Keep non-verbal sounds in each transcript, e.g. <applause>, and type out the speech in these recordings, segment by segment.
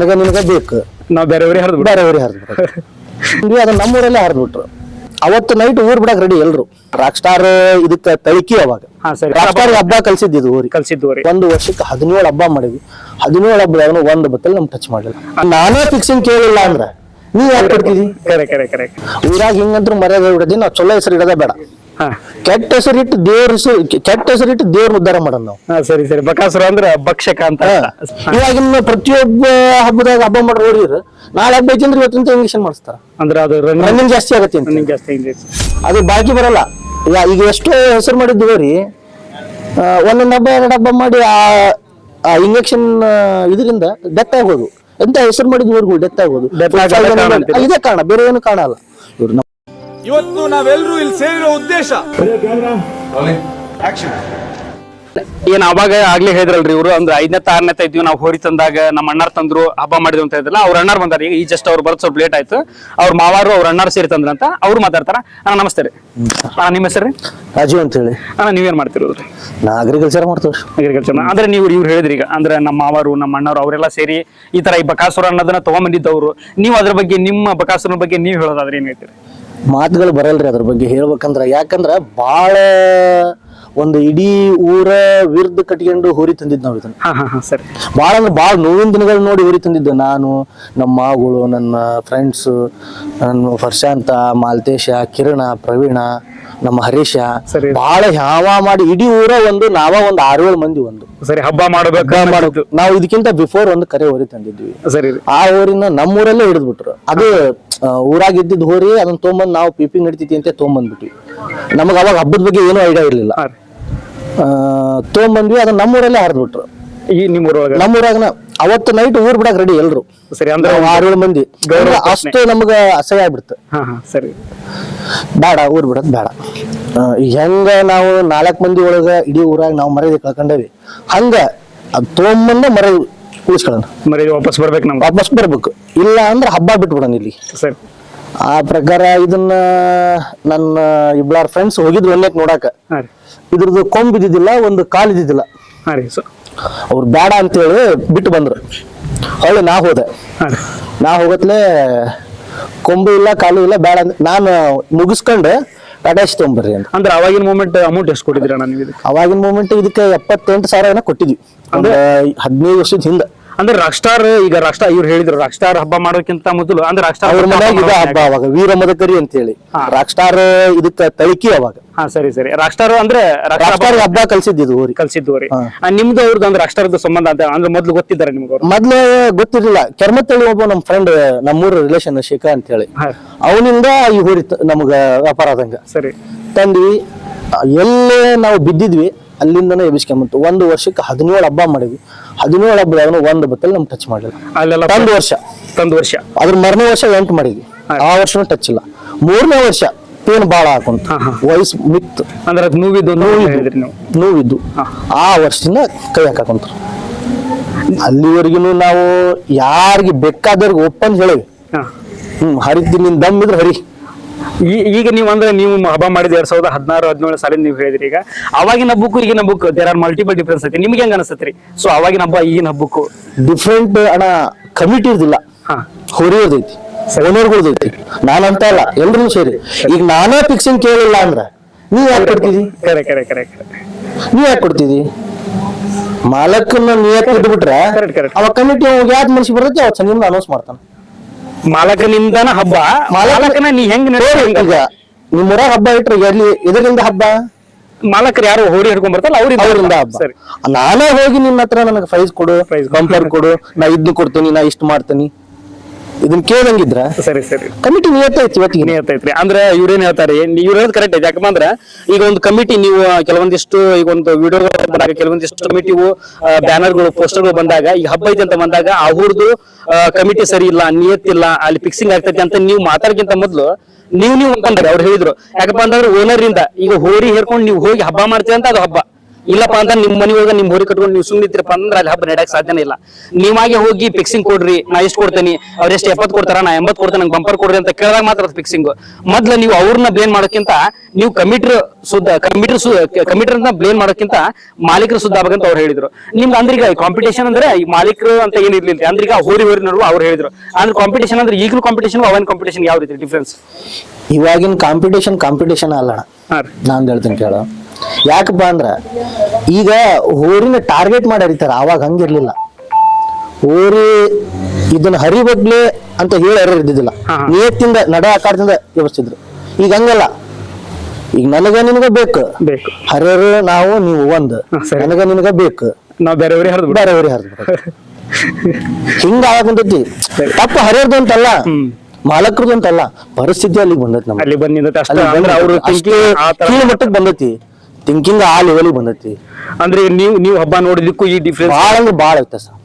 ನನಗೆ ನಿನಗೆ ಬೇಕು. ನಾವು ಬೇರೆಯವ್ರಿಗೆ ಹರಿದ್ಬಿಡ ಬೇರೆಯವ್ರಿಗೆ ಊರಿಗೆ ಹರಿದು ಅದನ್ನ ನಮ್ಮೂರಲ್ಲೇ ಹರಿದು ಬಿಟ್ರು ಅವತ್ತು ನೈಟ್ ಊರ್ ಬಿಡಕ್ ರೆಡಿ ಎಲ್ರು. ರಾಕ್ ಸ್ಟಾರ್ ಇದಕ್ಕ ತಳಿಕಿ ಅವಾಗ. ರಾಕ್ ಸ್ಟಾರ್ ಹಬ್ಬ ಕಲ್ಸಿದ್ದು ಊರಿಗೆ. ಕಲ್ಸಿದ್ದು ರೀ ಒಂದು ವರ್ಷಕ್ಕೆ ಹದಿನೇಳು ಹಬ್ಬ ಮಾಡಿದ್ವಿ. ಹದಿನೇಳು ಹಬ್ಬ ಒಂದು ಬತ್ತಲ್ಲಿ ನಮ್ ಟಚ್ ಮಾಡಿಲ್ಲ ನಾನೇ ಫಿಕ್ಸಿಂಗ್ ಕೇಳಿಲ್ಲ ಅಂದ್ರೆ ನೀವ್ ಯಾಕೆ ಊರಾಗ ಹಿಂಗಂತ್ರ ಮರ್ಯಾದೆ ಬಿಡದಿ ನಾವು ಚೊಲೋ ಹೆಸರು ಇಡೋದೇ ಬೇಡ. ಕೆಟ್ಟ ಹೆಸರಿಟ್ಟು ದೇವ್ರ ಹೆಸರು ಕೆಟ್ಟ ಹೆಸರಿಟ್ಟು ದೇವ್ರ ಉದ್ಧಾರ ಮಾಡೋಣ ನಾವು. ಹಾ ಸರಿ ಸರಿ. ಬಕಾಸುರ ಅಂದ್ರ ಭಕ್ಷಕ ಅಂತ. ಇವಾಗಿನ ಪ್ರತಿಯೊಬ್ಬ ಹಬ್ಬದಾಗ ಹಬ್ಬ ಮಾಡಿ ನೋಡಿದ್ರು ನಾಳೆ ಹಬ್ಬ ಐತಿ ಅಂದ್ರೆ ಇವತ್ತಿಂದ ಇಂಜೆಕ್ಷನ್ ಮಾಡಿಸ್ತಾರ. ಅಂದ್ರ ಅದು ರನ್ನಿಂಗ್ ರನ್ನಿಂಗ್ ಜಾಸ್ತಿ ಆಗತ್ತೆ ಅಂತ. ಜಾಸ್ತಿ ಹಿಂಗೆ ಅದು ಬಾಕಿ ಬರಲ್ಲ. ಯಾ- ಈಗ ಎಷ್ಟೋ ಹೆಸರು ಮಾಡಿದ್ದು ರೀ ಒಂದೊಂದು ಹಬ್ಬ ಎರಡು ಹಬ್ಬ ಮಾಡಿ ಆ ಆ ಇಂಜೆಕ್ಷನ್ ಇದರಿಂದ ಡೆತ್ ಆಗೋದು. ಎಂತ ಹೆಸರು ಮಾಡಿದ್ವರ್ಗು ಡೆತ್ ಆಗೋದು. Death ಆಗೋದೇ ಕಾರಣ ಅಂತೀರಾ? ಆ, ಇದೇ ಕಾರಣ ಬೇರೆ ಏನು ಕಾರಣ ಅಲ್ಲ ಇವ್ರು ಇವತ್ತು ನಾವೆಲ್ಲರೂ ಇಲ್ಲಿ ಸೇರಿರೋ ಉದ್ದೇಶ. ಏನ್ ಅವಾಗ ಆಗ್ಲೇ ಹೇಳಿದ್ರಲ್ರಿ ಇವರು? ಅಂದ್ರೆ ಐದನೇ ಆರನೇ ಇದ್ವಿ ನಾವು ಹೋರಿ ತಂದಾಗ ನಮ್ಮ ಅಣ್ಣಾರ್ ತಂದ್ರು ಹಬ್ಬ ಮಾಡಿದ್ರು ಅಂತ ಹೇಳಿದ್ರಲ್ಲ ಅವ್ರ ಅಣ್ಣಾರ್ ಬಂದಾರ. ಈಗ ಈ ಜಸ್ಟ್ ಅವ್ರು ಬರ್ತ ಸ್ವಲ್ಪ ಲೇಟ್ ಆಯ್ತು. ಅವ್ರ ಮಾವಾರು ಅವ್ರ ಅಣ್ಣಾರ್ ಸೇರಿ ತಂದ್ರಂತ ಅವ್ರು ಮಾತಾಡ್ತಾರ. ಅಣ್ಣ ನಮಸ್ತೆ ರೀ. ಅಣ್ಣ ನಿಮ್ಮ ಹೆಸರು ರೀ? ರಾಜು ಅಂತ ಹೇಳಿ ಅಣ್ಣ ನೀವೇನ್ ಮಾಡ್ತಿರೋದ್ರಿ ನಾ ಅಗ್ರಿಕಲ್ಚರ್ ಮಾಡ್ತೀವಿ ಅಗ್ರಿಕಲ್ಚರ್ ಅಂದ್ರೆ ನೀವು ಇವ್ರು ಹೇಳಿದ್ರಿ ಈಗ ಅಂದ್ರೆ ನಮ್ಮ ಮಾವರು ನಮ್ಮ ಅಣ್ಣವ್ರು ಅವರೆಲ್ಲ ಸೇರಿ ಈ ತರ ಈ ಬಕಾಸುರ ಅನ್ನೋದನ್ನ ತಗೊಂಬಂದಿದ್ದವ್ರು. ನೀವು ಅದ್ರ ಬಗ್ಗೆ ನಿಮ್ಮ ಬಕಾಸುರ ಬಗ್ಗೆ ನೀವು ಹೇಳೋದಾದ್ರೆ ಏನ್ ಹೇಳ್ತೀರಿ? ಮಾತುಗಳು ಬರಲ್ರಿ ಅದ್ರ ಬಗ್ಗೆ ಹೇಳ್ಬೇಕಂದ್ರ. ಯಾಕಂದ್ರ ಭಾಳ ಒಂದು ಇಡೀ ಊರ ವಿರುದ್ಧ ಕಟ್ಕೊಂಡು ಹುರಿ ತಂದಿದ್ ನಾವು ಇದನ್ನ. ಹಾ ಹಾ ಹಾ ಸರಿ. ಭಾಳ ಅಂದ್ರೆ ಭಾಳ ನೋವಿನ ದಿನಗಳು ನೋಡಿ ಹುರಿ ತಂದಿದ್ದೆ. ನಾನು ನಮ್ಮ ಮಾಗಳು ನನ್ನ ಫ್ರೆಂಡ್ಸು ನನ್ನ ಪ್ರಶಾಂತ ಮಾಲ್ತೇಶ ಕಿರಣ ಪ್ರವೀಣ ನಮ್ಮ ಹರೀಶ ಸರಿ. ಭಾಳ ಯಾವ ಮಾಡಿ ಇಡೀ ಊರ ಒಂದು ನಾವ ಒಂದು ಆರು ಏಳು ಮಂದಿ ಒಂದು. ಸರಿ ಹಬ್ಬ ಮಾಡಬೇಕು ಮಾಡೋದು ನಾವು ಇದಕ್ಕಿಂತ ಬಿಫೋರ್ ಒಂದು ಕರೆ ಹೋರಿ ತಂದಿದ್ವಿ. ಸರಿ. ರೀ ಆ ಊರಿನ ನಮ್ಮೂರಲ್ಲೇ ಹಿಡಿದ್ಬಿಟ್ರು. ಅದು ಊರಾಗ ಇದ್ದಿದ್ ಹೋರಿ ಅದನ್ನ ತೊಗೊಂಬಂದ್ ನಾವು ಪಿಪಿ ನಡಿತೈತಿ ಅಂತ ತೊಗೊಂಬಂದ್ಬಿಟ್ವಿ ನಮಗ ಅವಾಗ ಹಬ್ಬದ ಬಗ್ಗೆ ಏನು ಐಡಿಯಾ ಇರ್ಲಿಲ್ಲ. ಹಾ. ರೀ ಆ, ತೊಗೊಂಬಂದ್ವಿ ಅದನ್ನ ನಮ್ಮೂರಲ್ಲೇ ಹರಿದ್ಬಿಟ್ರು. ಈ ನಮ್ಮೂರಾಗನ ಅವತ್ತು ನೈಟ್ ಊರ್ ಬಿಡಕ್ ರೆಡಿ ಎಲ್ರು. ಸರಿ ಅಂದ್ರೆ ಆರು ಏಳು ಮಂದಿ. ಅಷ್ಟು ನಮ್ಗ ಅಸಹ್ಯ ಆಗ್ಬಿಡ್ತು. ಹಾ ಹಾ ಸರಿ. ಬೇಡ ಊರ್ ಬಿಡೋದ್ ಬೇಡ. ಆ, ಈಗ ಹೆಂಗ ನಾವು ನಾಲ್ಕು ಮಂದಿ ಒಳಗ ಇಡೀ ಊರಾಗ ನಾವು ಮರ್ಯಾದೆ ಕಳ್ಕೊಂಡೇವಿ. ಹಂಗ ಅದ್ ತೊಗೊಂಬಂದ ಮರ ಉಳಿಸ್ಕೊಳ್ಳೋಣ. ಮರಿ ವಾಪಸ್ ಬರ್ಬೇಕು ನಮ್ಗೆ. ವಾಪಸ್ ಬರ್ಬೇಕು. ಇಲ್ಲ ಅಂದ್ರೆ ಹಬ್ಬ ಬಿಟ್ಬಿಡೋಣ ಇಲ್ಲಿ. ಸರಿ. ಆ ಪ್ರಕಾರ ಇದನ್ನ ನನ್ನ ಇಬ್ಬಳಾರ್ ಫ್ರೆಂಡ್ಸ್ ಹೋಗಿದ್ರು ಒಂದೇ ನೋಡಾಕ. ಹಾ ರೀ. ಇದ್ರದ್ದು ಕೊಂಬ್ ಇದ್ದಿದ್ದಿಲ್ಲ ಒಂದು ಕಾಲ್ ಇದ್ದಿದ್ದಿಲ್ಲ ಹಾ ರೀ ಸೊ ಅವ್ರು ಬೇಡ ಅಂತೇಳಿ ಬಿಟ್ಟು ಬಂದ್ರು. ಹೊಳ್ಳಿ ನಾ ಹೋದೆ. ನಾ ಹೋಗತ್ಲೆ ಕೊಂಬು ಇಲ್ಲ ಕಾಲು ಇಲ್ಲ ಬೇಡ ಅಂತ ನಾನು ಮುಗಿಸ್ಕೊಂಡು ಎಸಿ ತೊಗೊಂಬರ್ರಿ ಅಂತ. ಅಂದ್ರೆ ಅವಾಗಿನ ಮೂಮೆಂಟ್ ಅಮೌಂಟ್ ಎಷ್ಟು ಕೊಟ್ಟಿದ್ರಿ ಅಣ್ಣ ನೀವು ಅವಾಗಿನ ಮೂಮೆಂಟ್ ಇದಕ್ಕೆ ಎಪ್ಪತ್ತೆಂಟು ಸಾವಿರ ಏನೋ ಕೊಟ್ಟಿದ್ವಿ ಅಂದ್ರೆ ಹದಿನೈದು ವರ್ಷದ ಹಿಂದೆ. ಅಂದ್ರೆ ರಾಕ್ ಸ್ಟಾರ್ ಈಗ ರಾಕ್ ಸ್ಟಾರ್ ಇವ್ರು ಹೇಳಿದ್ರು ರಾಕ್ ಸ್ಟಾರ್ ಹಬ್ಬ ಮಾಡೋಕ್ಕಿಂತ ಮೊದಲು ಅಂದ್ರೆ ರಾಕ್ ಸ್ಟಾರ್ ಅವ್ರ ಮನ್ಯಾಗ ಇದ ಹಬ್ಬ ಅವಾಗ ವೀರ ಮದಕರಿ ಅಂತ ಹೇಳಿ ರಾಕ್ ಸ್ಟಾರ್ ಇದಕ್ಕ ತಳಿಕಿ ಅವಾಗ. ಹಾ ಸರಿ ಸರಿ. ರಾಕ್ ಸ್ಟಾರ್ ಅಂದ್ರೆ ರಾಕ್ ರಾಕ್ ಸ್ಟಾರ್ ಹಬ್ಬ ಕಲ್ಸಿದ್ದು ಊರಿ ಕಲ್ಸಿದ್ದು ಊರಿ ಹಾ. ಆ, ನಿಮ್ದು ಅವ್ರದ್ದು ಅಂದ್ರೆ ರಾಕ್ ಸ್ಟಾರ್ದು ಸಂಬಂಧ ಅಂತ ಅಂದ್ರೆ ಮೊದ್ಲು ಗೊತ್ತಿದ್ದಾರೆ ನಿಮ್ಗೆ ಅವ್ರು? ಮೊದ್ಲೇ ಗೊತ್ತಿರ್ಲಿಲ್ಲ. ಕೆರ್ಮತ್ತಳ್ಳಿ ಒಬ್ಬ ನಮ್ ಫ್ರೆಂಡ್ ನಮ್ಮೂರ ರಿಲೇಷನ್ ಶೇಖರ್ ಅಂತ ಹೇಳಿ ಅವನಿಂದ ಈ ಊರಿ ನಮಗ ವ್ಯಾಪಾರ ಆದಂಗ. ಸರಿ. ತಂದ್ವಿ. ಎಲ್ಲೇ ನಾವು ಬಿದ್ದಿದ್ವಿ. ಅಲ್ಲಿಂದನೇ ಎಬ್ಬಿಸ್ಕೊಂಬಂತು. ಒಂದು ವರ್ಷಕ್ಕೆ ಹದಿನೇಳು ಹಬ್ಬ ಮಾಡಿದ್ವಿ. ಹದಿನೇಳು ಹಬ್ಬದಾಗ ಒಂದು ಬತ್ತಲ್ಲಿ ನಮ್ಗೆ ಟಚ್ ಮಾಡಲಿಲ್ಲ. ಅಲ್ಲೆಲ್ಲ ಒಂದು ವರ್ಷ. ತಂದು ವರ್ಷ. ಅದ್ರ ಮರನೇ ವರ್ಷ ಎಂಟು ಮಾಡಿದ್ವಿ. ಆ ವರ್ಷನೂ ಟಚ್ ಇಲ್ಲ. ಮೂರನೇ ವರ್ಷ ಪೇನ್ ಬಾಳ ಹಾಕೊಂತ. ವಯಸ್ಸು ಮಿತ್ತು ಅಂದ್ರೆ ಅದ್ ನೋವಿದ್ದು ನೋವಿದ್ದು. ಹಾ. ಆ ವರ್ಷದಿಂದ ಕೈ ಹಾಕೊಂತ ಅಲ್ಲಿವರೆಗೂ ನಾವು ಯಾರಿಗೆ ಬೇಕಾದವ್ರಿಗೆ ಓಪನ್ ಹೇಳಿ ಹಾ. ಹ್ಮ್ ಹರಿತೀನಿ ನಿನ್ ದಮ್ ಇದ್ರೆ ಹರಿ. ಈ- ಈಗ ನೀವು ಅಂದ್ರೆ ನೀವು ಹಬ್ಬ ಮಾಡಿದ ಎರಡ್ ಸಾವಿರದ ಹದಿನಾರು ಹದಿನೇಳು ಸಾಲಿನ ನೀವು ಹೇಳಿದ್ರಿ ಈಗ. ಅವಾಗಿನ ಹಬ್ಬಕ್ಕೂ ಈಗಿನ ಹಬ್ಬಕ್ಕೂ ದೇರ್ ಆರ್ ಮಲ್ಟಿಪಲ್ ಡಿಫ್ರೆನ್ಸ್ ಐತಿ. ನಿಮ್ಗೆ ಹೆಂಗ ಅನಸ್ತತ್ರಿ? ಸೊ ಅವಾಗಿನ ಹಬ್ಬ ಈಗಿನ ಹಬ್ಬಕ್ಕೂ ಡಿಫ್ರೆಂಟ್ ಅಣ್ಣ ಕಮಿಟಿ ಇರ್ದಿಲ್ಲ. ಹಾ. ಹೊರಿ ಇರ್ತೈತಿ ಓನರ್ಗಳ್ದೈತಿ ನಾನಂತ ಅಲ್ಲ ಎಲ್ರೂ ಸೇರಿ. ಈಗ ನಾನೇ ಫಿಕ್ಸಿಂಗ್ ಕೇಳಿಲ್ಲ ಅಂದ್ರ ನೀ ಯಾಕೆ ಕೊಡ್ತಿದಿ? ಕರೆ ಕರೆ ಕರೆ ನೀ ಯಾಕೆ ಕೊಡ್ತಿದಿ? ಮಾಲಕನ್ನ ನೀ ಯಾಕೆ ಬಿಟ್ಬಿಟ್ರೆ ಅವಾಗ. ಅವ ಕಮಿಟಿ ಯಾವ್ದು ಮನುಷ್ಯ ಬರ್ತೈತಿ ಅವತ್ತು ಸಂಜೆ ಅನೌನ್ಸ್ ಮಾಡ್ತಾನ. ಮಾಲಕನಿಂದನ ಹಬ್ಬ. ಮಾಲಕನ ನೀ ಹೆಂಗ್ ನಿಮ್ಮೂರ ಈಗ ನಿಮ್ಮ ಊರಾಗ ಹಬ್ಬ ಇಟ್ರಿ ಎಲ್ಲಿ ಇದರಿಂದ ಹಬ್ಬ? ಮಾಲಕರು ಯಾರು ಹೋರಿ ಹಿಡ್ಕೊಂಡ್ ಬರ್ತಾರಲ್ಲ ಅವ್ರಿಂದ ಅವರಿಂದ ಹಬ್ಬ. ಸರಿ. ನಾನೇ ಹೋಗಿ ನಿನ್ನ ಹತ್ರ ನನಗೆ ಪ್ರೈಸ್ ಕೊಡು ಪ್ರೈಸ್. ಬಂಪರ್ ಕೊಡು ನಾ ಇದ್ದು ಕೊಡ್ತೀನಿ ನಾ ಇಷ್ಟು ಮಾಡ್ತೀನಿ. ಇದನ್ನ ಕೇಳಂಗಿದ್ರ ಸರಿ ಸರಿ. ಕಮಿಟಿ ನಿಯತ್ತೈತಿ ಇವತ್ತಿಗೆ? ನಿಯತೈತ್ರಿ ಅಂದ್ರೆ ಇವ್ರೇನ್ ಹೇಳ್ತಾರೆ? ಇವ್ರು ಹೇಳೋದು ಕರೆಕ್ಟ್ ಐತಿ. ಯಾಕಂದ್ರೆ ಅಂದ್ರೆ ಈಗ ಒಂದು ಕಮಿಟಿ ನೀವು ಕೆಲವೊಂದಿಷ್ಟು ಈಗ ಒಂದು ವಿಡಿಯೋಗಳು ಬಂದಾಗ ಕೆಲವೊಂದಿಷ್ಟು ಕಮಿಟಿವು ಬ್ಯಾನರ್ಗಳು ಪೋಸ್ಟರ್ಗಳು ಬಂದಾಗ ಈ ಹಬ್ಬ ಐತಿ ಅಂತ ಬಂದಾಗ ಅವ್ರದ್ದು ಕಮಿಟಿ ಸರಿ ಇಲ್ಲ ನಿಯತ್ತಿಲ್ಲ ಅಲ್ಲಿ ಫಿಕ್ಸಿಂಗ್ ಆಗ್ತೈತಿ ಅಂತ ನೀವು ಮಾತಾಡಕ್ಕಿಂತ ಮೊದ್ಲು ನೀವು ನೀವು ಅಂತಂದ್ರೆ ಅವ್ರು ಹೇಳಿದ್ರು. ಯಾಕಪ್ಪ ಅಂತಂದ್ರೆ ಓನರ್ ಇಂದ ಈಗ ಹೋರಿ ಹೇರ್ಕೊಂಡು ನೀವು ಹೋಗಿ ಹಬ್ಬ ಮಾಡ್ತೀವಿ ಅಂತ ಅದು ಹಬ್ಬ. ಇಲ್ಲಪ್ಪ ಅಂತ ನಿಮ್ ಮನಿ ಒಳಗ ನಿಮ್ ಹೋರಿ ಕಟ್ಕೊಂಡು ನೀವು ಸುಮ್ಮನೆ ಇದ್ರಪ್ಪ ಅಂದ್ರೆ ಅಲ್ಲಿ ಹಬ್ಬ ನಡೆಯಕ್ ಸಾಧ್ಯನೇ ಇಲ್ಲ. ನೀವಾಗೆ ಹೋಗಿ ಫಿಕ್ಸಿಂಗ್ ಕೊಡ್ರಿ ನಾ ಎಷ್ಟು ಕೊಡ್ತೇನೆ ಅವ್ರ ಎಷ್ಟು ಎಪ್ಪತ್ತು ಕೊಡ್ತಾರ ನಾ ಎಂಬತ್ ಕೊಡ್ತೇನೆ ನಂಗೆ ಬಂಪರ್ ಕೊಡ್ರಿ ಅಂತ ಕೇಳಿದಾಗ ಮಾತ್ರ ಅದು ಫಿಕ್ಸಿಂಗ್ ಮೊದ್ಲ ನೀವು ಅವ್ರನ್ನ ಬ್ಲೇನ್ ಮಾಡೋಕ್ಕಿಂತ ನೀವು ಕಮಿಟ್ರ್ ಸುದ್ದ ಕಮಿಟ್ರ್ ಕಮಿಟ್ರ್ ಅಂತ ಬ್ಲೇನ್ ಮಾಡೋಕ್ಕಿಂತ ಮಾಲೀಕರು ಸುದ್ದ ಆಗ್ಬೇಕಂತ ಅವ್ರು ಹೇಳಿದ್ರು. ನಿಮ್ಗೆ ಅಂದ್ರೆ ಈಗ ಕಾಂಪಿಟೇಷನ್ ಅಂದ್ರೆ ಈ ಮಾಲೀಕರು ಅಂತ ಏನಿರ್ಲಿಲ್ಲ ಅಂದ್ರೆ ಈಗ ಹೋರಿ ಹೋರಿ ನೋಡುವ ಅವ್ರು ಹೇಳಿದ್ರು. ಅಂದ್ರೆ ಕಾಂಪಿಟೇಷನ್ ಅಂದ್ರೆ ಈಗಲೂ ಕಾಂಪಿಟೇಷನ್ ಅವನ್ ಕಾಂಪಿಟೇಷನ್ ಯಾವ ರೀತಿ ಡಿಫ್ರೆನ್ಸ್ ಇವಾಗಿನ ಕಾಂಪಿಟೇಷನ್ ಕಾಂಪಿಟೇಷನ್ ಅಲ್ಲಣ ನಾನ್ ರೀ ನಾನು ಹೇಳ್ತೀನಿ ಕೇಳ. ಯಾಕಪ್ಪ ಅಂದ್ರ ಈಗ ಊರಿನ ಟಾರ್ಗೆಟ್ ಮಾಡಿ ಹರಿತಾರ ಅವಾಗ ಹಂಗಿರ್ಲಿಲ್ಲ. ಊರಿ ಇದನ್ನ ಹರಿಬಗ್ಲೆ ಅಂತ ಹೇಳಿ ಹರಿದಿದ್ದಿಲ್ಲ ಇದ್ದಿದ್ದಿಲ್ಲ. ನಿಯತ್ತಿಂದ ನಡ ಆಕಾರದಿಂದ ವ್ಯವಸ್ಥಿದ್ರು. ಈಗ ಹಂಗಲ್ಲ. ಈಗ ನನಗ ನಿನಗ ಬೇಕು. ಬೇಕು. ಹರಿಯರು ನಾವು ನೀವು ಒಂದು. ನನಗ ನಿನಗ ಬೇಕು. ನಾವು ಬೇರೆ ಹರಿದ್ ಹರಿದು ಹರಿದ್ ಹಿಂಗ ಆಗಂತೈತಿ ತಪ್ಪ ಹರಿಯೋದು ಅಂತಲ್ಲ. ಮಾಲಕರದು ಅಂತಲ್ಲ ಪರಿಸ್ಥಿತಿ ಅಲ್ಲಿಗೆ ಬಂದೈತಿ ನಮ್ಗೆ ಅಲ್ಲಿ ಬಂದಿದ್ದ ಅಷ್ಟೇ. ಅಂದ್ರೆ ಅವ್ರು ಕೀಳು ಮಟ್ಟಕ್ಕೆ ಬಂದೈತಿ. ಥಿಂಕಿಂಗ್ ಆ ಲೆವೆಲಿಗೆ ಬಂದೈತಿ. ಅಂದ್ರೆ ನೀವು ನೀವು ಹಬ್ಬ ನೋಡಿದಕ್ಕೂ ಈ ಡಿಫ್ರೆನ್ಸ್ ಬಹಳ ಅಂದ್ರೆ ಭಾಳ ಐತೆ ಸರ್.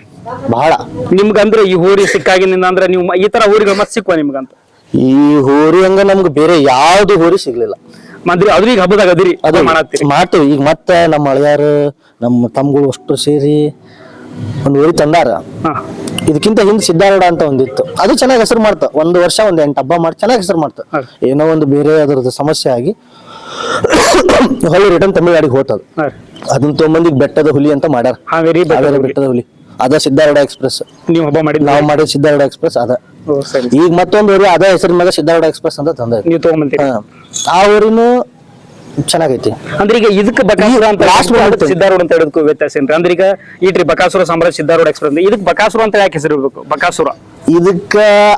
ಭಾಳ ನಿಮ್ಗಂದ್ರೆ ಈ ಹೋರಿ ಸಿಕ್ಕಾಗಿನಿಂದ ಅಂದ್ರೆ ನೀವು ಈ ತರ ಹೋರಿಗಳು ಮತ್ತೆ ಸಿಕ್ಕುವ ನಿಮ್ಗಂತ? ಈ ಹೋರಿ ಹಂಗ ನಮ್ಗೆ ಬೇರೆ ಯಾವ್ದು ಹೋರಿ ಸಿಗ್ಲಿಲ್ಲ. ಮಂದ್ರಿ ಅದ್ರ ಈಗ ಹಬ್ಬದಾಗ ಅದಿರಿ ಅದು ಮಾಡತ್ತೀರಿ? ಮಾಡ್ತೇವೆ. ಈಗ ಮತ್ತೆ ನಮ್ಮ ಅಳಿಯಾರು ನಮ್ಮ ತಮ್ಗಳು ಅಷ್ಟು ಸೇರಿ ಒಂದು ಹೋರಿ ತಂದಾರ. ಇದಕ್ಕಿಂತ ಹಿಂದೆ ಸಿದ್ಧಾರೂಢ ಅಂತ ಒಂದಿತ್ತು. ಅದು ಚೆನ್ನಾಗಿ ಹೆಸರು ಮಾಡ್ತ. ಒಂದು ವರ್ಷ ಒಂದ್ ಎಂಟು ಹಬ್ಬ ಮಾಡಿ ಚೆನ್ನಾಗಿ ಹೆಸರು ಮಾಡ್ತ. ಏನೋ ಒಂದು ಬೇರೆ ಅದರದ್ದು ಸಮಸ್ಯೆ ಆಗಿ <coughs> ಹೊಳ್ಳಿ ರಿಟರ್ನ್ ತಮಿಳ್ನಾಡಿಗೆ ಹೋತದ. ಅದನ್ನ ತೊಗೊಂಬಂದಿಗೆ ಬೆಟ್ಟದ ಹುಲಿ ಅಂತ ಮಾಡ್ಯಾರ. ಹಾವೇರಿ ಬೆಟ್ಟದ ಹಾವೇರಿ ಹುಲಿ. ಬೆಟ್ಟದ ಹುಲಿ. ಅದ ಸಿದ್ಧಾರಡ ಎಕ್ಸ್ಪ್ರೆಸ್ ನೀವು ಹಬ್ಬ ಮಾಡಿ ನಾವು ಮಾಡಿದ ಸಿದ್ಧಾರಡ ಎಕ್ಸ್ಪ್ರೆಸ್ ಅದ. ಈಗ ಮತ್ತೊಂದು ಅದೇ ಅದ ಹೆಸರಿನ ಮ್ಯಾಗ ಸಿದ್ಧಾರಡ ಎಕ್ಸ್ಪ್ರೆಸ್ ಅಂತ ತಂದ. ನೀವು ಆ ಊರಿನೂ ಚೆನ್ನಾಗೈತಿ. ಅಂದ್ರೆ ಈಗ ಇದಕ್ಕೆ ಬಕಾಸುರ ಅಂತ ಲಾಸ್ಟ್. ಸಿದ್ದಾರೂಢ ಅಂತ ಹೇಳೋದಕ್ಕೂ ವ್ಯತ್ಯಾಸ ಏನ್ರಿ? ಅಂದ್ರೆ ಈಗ ಈಟ್ರಿ ಬಕಾಸುರ ಸಾಮ್ರಾಜ್ಯ ಸಿದ್ದಾರೂಢ ಎಕ್ಸ್ಪ್ರೆಸ್ ಇದಕ್ಕೆ ಬಕಾಸುರ ಅಂತ ಯಾಕೆ ಹೆಸರು ಇರ್ಬೇಕು? ಬಕಾಸುರ. ಇದಕ್ಕ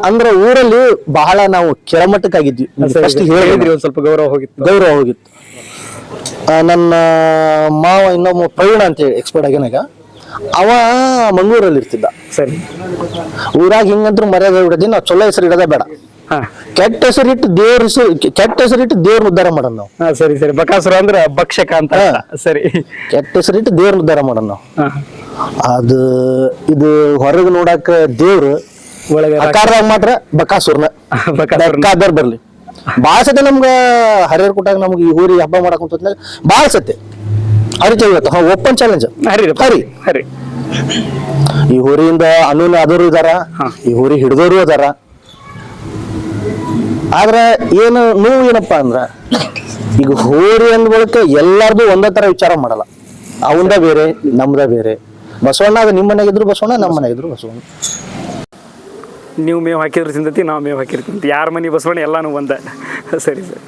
ಅಂದ್ರೆ ಊರಲ್ಲಿ ಬಹಳ ನಾವು ಕೆಳಮಟ್ಟಕ್ಕಾಗಿದ್ವಿ. ಫಸ್ಟ್ ಹೇಳಿದ್ರಿ ಒಂದ್ ಸ್ವಲ್ಪ ಗೌರವ ಹೋಗಿತ್ತು. ಗೌರವ ಹೋಗಿತ್ತು. ನನ್ನ ಮಾವ ಇನ್ನೊಬ್ಬ ಪ್ರವೀಣ ಅಂತ ಹೇಳಿ ಎಕ್ಸ್ಪರ್ಟ್ ಆಗಿನಾಗ ಅವ ಮಂಗಳೂರಲ್ಲಿ ಇರ್ತಿದ್ದ ಸರಿ. ಊರಾಗ ಹಿಂಗಂದ್ರು ಮರ್ಯಾದೆ ಬಿಡದಿ ನಾವು ಚೊಲೋ ಹೆಸರು ಇಡೋದೇ ಬೇಡ. ಕೆಟ್ಟ ಹೆಸರಿಟ್ಟು ದೇವ್ರ ಹೆಸರು ಕೆಟ್ಟ ಹೆಸರಿಟ್ಟು ದೇವ್ರ ಉದ್ಧಾರ ಮಾಡೋಣ ನಾವು. ಹಾ ಸರಿ ಸರಿ. ಬಕಾಸುರ ಅಂದ್ರೆ ಭಕ್ಷಕ ಅಂತ ಸರಿ. ಕೆಟ್ಟ ಹೆಸರಿಟ್ಟು ದೇವ್ರ ಉದ್ಧಾರ ಮಾಡೋಣ ನಾವು. ಅದು ಇದು ಹೊರಗೆ ನೋಡಾಕ ದೇವ್ರು ಒಳಗೆ ಆಕಾರದಾಗ ಮಾತ್ರ ಬಕಾಸುರ್ನ. ಬೇಕಾದವ್ರು ಬರ್ಲಿ. ಬಾಳ ಸತಿ ನಮ್ಗ ಹರಿಯರ್ ಕೊಟ್ಟಾಗ ನಮ್ಗೆ ಈ ಹುರಿ ಹಬ್ಬ ಮಾಡಕ್ ಅಂತಂದ್ರೆ ಬಾಳ ಸತಿ. ಅರಿತ ಇವತ್ತು. ಹಾ ಓಪನ್ ಚಾಲೆಂಜ್ ಹರಿ ಹರಿ. ಹರಿ. ಈ ಊರಿಂದ ಅನೂನ್ ಆದವರು ಇದಾರ. ಈ ಹುರಿ ಹಿಡಿದವರು ಅದಾರ. ಆದ್ರೆ ಏನು ನೋವು ಏನಪ್ಪಾ ಅಂದ್ರ, ಈಗ ಹೋರಿ ಅಂದ ಬಳಿಕ ಎಲ್ಲಾರ್ದು ಒಂದೇ ತರ ವಿಚಾರ ಮಾಡಲ್ಲ. ಅವಂದ ಬೇರೆ, ನಮ್ದ ಬೇರೆ. ಬಸವಣ್ಣ ಅದು ನಿಮ್ಮ ಮನೆಗಿದ್ರು ಬಸವಣ್ಣ ನಮ್ಮ ಮನೆಗಿದ್ರು ಬಸವಣ್ಣ. ನೀವು ಮೇವು ಹಾಕಿದ್ರೆ ತಿಂತತಿ ನಾವು ಮೇವು ಹಾಕಿರ್ತೀವಿ ಯಾರ ಮನೆ ಬಸವಣ್ಣ ಎಲ್ಲಾನು ಒಂದ. <laughs> ಸರಿ ಸರಿ.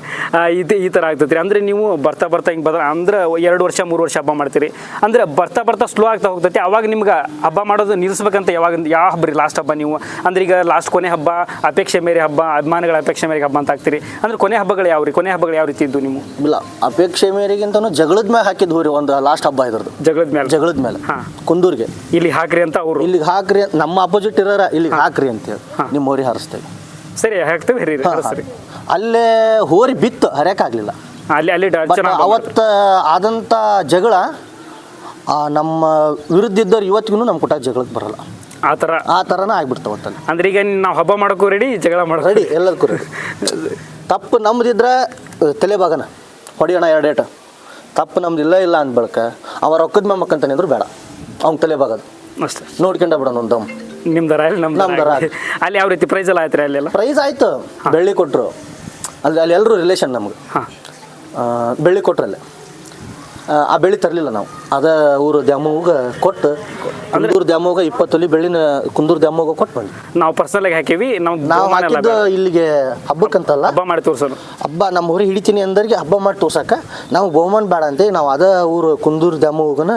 ಇದು ಈ ಥರ ಆಗ್ತೈತಿ ರೀ. ಅಂದ್ರೆ ನೀವು ಬರ್ತಾ ಬರ್ತಾ ಹಿಂಗೆ ಬದಲ ಅಂದ್ರೆ ಎರಡು ವರ್ಷ ಮೂರು ವರ್ಷ ಹಬ್ಬ ಮಾಡ್ತೀರಿ. ಅಂದ್ರೆ ಬರ್ತಾ ಬರ್ತಾ ಸ್ಲೋ ಆಗ್ತಾ ಹೋಗ್ತೈತಿ. ಅವಾಗ ನಿಮ್ಗೆ ಹಬ್ಬ ಮಾಡೋದು ನಿಲ್ಲಿಸ್ಬೇಕಂತ ಯಾವಾಗ ಯಾವ ಹಬ್ಬ ರೀ ಲಾಸ್ಟ್ ಹಬ್ಬ ನೀವು? ಅಂದ್ರೆ ಈಗ ಲಾಸ್ಟ್ ಕೊನೆ ಹಬ್ಬ ಅಪೇಕ್ಷೆ ಮೇರೆ ಹಬ್ಬ ಅಭಿಮಾನಿಗಳ ಅಪೇಕ್ಷೆ ಮೇರೆಗೆ ಹಬ್ಬ ಅಂತ ಹಾಕ್ತೀರಿ ಅಂದ್ರೆ ಕೊನೆ ಹಬ್ಬಗಳು ಯಾವ ರೀ? ಕೊನೆ ಹಬ್ಬಗಳು ಯಾವ ರೀತಿ ಇದ್ದು ನೀವು? ಇಲ್ಲ ಅಪೇಕ್ಷೆ ಮೇರೆಗಿಂತನೂ ಜಗಳದ ಮೇಲೆ ಹಾಕಿದ್ವು ರೀ ಒಂದು ಲಾಸ್ಟ್ ಹಬ್ಬ ಇದ್ರದ್ದು. ಜಗಳದ ಮೇಲೆ ಜಗಳದ ಮೇಲೆ ಹಾ. ಕುಂದೂರ್ಗೆ. ಇಲ್ಲಿ ಹಾಕ್ರಿ ಅಂತ ಅವರು. ಇಲ್ಲಿಗೆ ಹಾಕ್ರಿ ನಮ್ಮ ಅಪೋಸಿಟ್ ಇರೋರ ಇಲ್ಲಿಗೆ ಹಾಕ್ರಿ ಅಂತ ಹೇಳಿ. ನಿಮ್ಮ ಹೋರಿ ಹಾರಿಸ್ತೇವೆ. ಸರಿ ಹಾಕ್ತೇವೆ. ಸರಿ ಅಲ್ಲೇ ಹೋರಿ ಬಿತ್ತು ಹರಿಯಕ್ಕಾಗಲಿಲ್ಲ. ಅಲ್ಲಿ ಅಲ್ಲಿ ಅವತ್ತ ಆದಂತ ಜಗಳ ಆ, ನಮ್ಮ ವಿರುದ್ಧ ಇದ್ದವ್ರು ಇವತ್ತಿಗೂ ನಮ್ಮ ಕುಟ ಜಗಳಕ್ಕೆ ಬರಲ್ಲ. ಆ ಥರ. ಆ ಥರನೇ ಆಗ್ಬಿಡ್ತಾವ ಅಂದ್ರೆ ಈಗ ನಾವು ಹಬ್ಬ ಮಾಡೋಕ್ಕೂ ರೆಡಿ ಜಗಳ ಮಾಡೋಕೆ ರೆಡಿ ಎಲ್ಲದಕ್ಕೂ ರೆಡಿ ತಪ್ಪು ನಮ್ದಿದ್ರೆ ತಲೆ ತಲೆಬಾಗನ ಹೊಡಿಯೋಣ ಎರಡೇಟ ತಪ್ಪು ನಮ್ದು ಇಲ್ಲ ಇಲ್ಲ ಅಂದ ಬಳಿಕ ಅವ ರೊಕ್ಕದ ಮೇಲೆ ಮಕ್ಕಂತಾನೆ ಅಂದ್ರು ಬೇಡ. ಅವ್ನ ಭಾಗದ ಅಷ್ಟೇ. ನೋಡ್ಕೊಂಡ ಬಿಡೋಣ ಒಂದು ದಮ್. ನಿಮ್ದರ ಅಲ್ಲಿ ನಮ್ದರ. ಅಲ್ಲಿ ಯಾವ ರೀತಿ ಪ್ರೈಸ್ ಎಲ್ಲ ಆಯ್ತು ಅಲ್ಲೆಲ್ಲ? ಪ್ರೈಸ್ ಆಯ್ತು. ಬೆಳ್ಳಿ ಕೊಟ್ರು. ಅಲ್ಲಿ ಅಲ್ಲಿ ಎಲ್ಲರೂ ರಿಲೇಷನ್ ನಮ್ಗೆ. ಹಾಂ. ಬೆಳ್ಳಿ ಕೊಟ್ರಲ್ಲ. ಆ, ಬೆಳ್ಳಿ ತರಲಿಲ್ಲ ನಾವು. ಅದ ಊರು ದ್ಯಾಮವ್ಗ ಕೊಟ್ಟು ಕುಂದೂರು ದ್ಯಾಮವ್ಗ ಇಪ್ಪತ್ತೊಲಿ ಬೆಳ್ಳಿನ ಕುಂದೂರು ದ್ಯಾಮವ್ಗ ಕೊಟ್ಟು ಬಂದ್ವಿ. ನಾವು ಪರ್ಸನಲ್ ಆಗಿ ಹಾಕೀವಿ ನಾವು ನಾವು ಹಾಕಿದ್ದು. ಇಲ್ಲಿಗೆ ಹಬ್ಬಕ್ಕಂತಲ್ಲ. ಹಬ್ಬ ಮಾಡಿ ತೋರ್ಸೋದು. ಹಬ್ಬ ನಮ್ಮ ಊರಿಗೆ ಹಿಡಿತೀನಿ ಅಂದರಿಗೆ ಹಬ್ಬ ಮಾಡಿ ತೋರ್ಸಕ್ಕ. ನಾವು ಬಹುಮಾನ ಬೇಡ ಅಂತೇಳಿ ನಾವು ಅದ ಊರು ಕುಂದೂರು ದ್ಯಾಮವ್ಗನ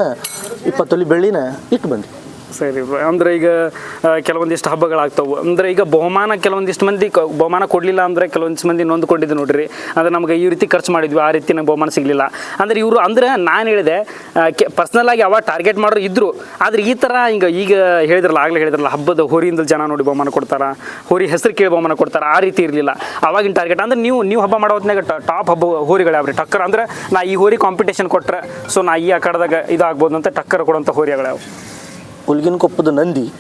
ಇಪ್ಪತ್ತೊಲಿ ಬೆಳ್ಳಿನ ಇಟ್ಟು ಬಂದ್ವಿ. ಸರಿ. ಅಂದ್ರೆ ಈಗ ಕೆಲವೊಂದಿಷ್ಟು ಹಬ್ಬಗಳಾಗ್ತಾವೆ. ಅಂದ್ರೆ ಈಗ ಬಹುಮಾನ ಕೆಲವೊಂದಿಷ್ಟು ಮಂದಿ ಬಹುಮಾನ ಕೊಡಲಿಲ್ಲ ಅಂದ್ರೆ ಕೆಲವೊಂದಿಷ್ಟು ಮಂದಿ ನೊಂದ್ಕೊಂಡಿದ್ದು ನೋಡ್ರಿ. ಅಂದ್ರೆ ನಮ್ಗೆ ಈ ರೀತಿ ಖರ್ಚು ಮಾಡಿದ್ವಿ. ಆ ರೀತಿ ನಮ್ಗೆ ಬಹುಮಾನ ಸಿಗಲಿಲ್ಲ. ಅಂದ್ರೆ ಇವರು, ಅಂದ್ರೆ ನಾನು ಹೇಳಿದೆ ಪರ್ಸ್ನಲ್ ಆಗಿ ಅವಾಗ ಟಾರ್ಗೆಟ್ ಮಾಡೋರು ಇದ್ದರು ಆದ್ರೆ ಈ ಥರ ಹಿಂಗೆ ಈಗ ಹೇಳಿದ್ರಲ್ಲ, ಆಗಲೇ ಹೇಳಿದ್ರಲ್ಲ, ಹಬ್ಬದ ಹೋರಿಯಿಂದ ಜನ ನೋಡಿ ಬಹುಮಾನ ಕೊಡ್ತಾರ? ಹೋರಿ ಹೆಸರು ಕೇಳಿ ಬಹುಮಾನ ಕೊಡ್ತಾರ? ಆ ರೀತಿ ಇರಲಿಲ್ಲ. ಅವಾಗಿನ ಟಾರ್ಗೆಟ್ ಅಂದ್ರೆ ನೀವು ನೀವು ಹಬ್ಬ ಮಾಡೋ ಹೊತ್ನ್ಯಾಗ ಟಾಪ್ ಹಬ್ಬ ಹೋರಿಗಳು ಯಾವ್ರಿ ಟಕ್ಕರ್, ಅಂದ್ರೆ ನಾ ಈ ಹೋರಿ ಕಾಂಪಿಟೇಷನ್ ಕೊಟ್ಟರೆ ಸೊ ನಾ ಈ ಆಕಡದಾಗ ಇದಾಗ್ಬೋದು ಅಂತ ಟಕ್ಕರ್ ಕೊಡುವಂಥ ಹೋರಿಗಳು ಹುಲ್ಗಿನ ಕೊಪ್ಪದ ನಂದಿ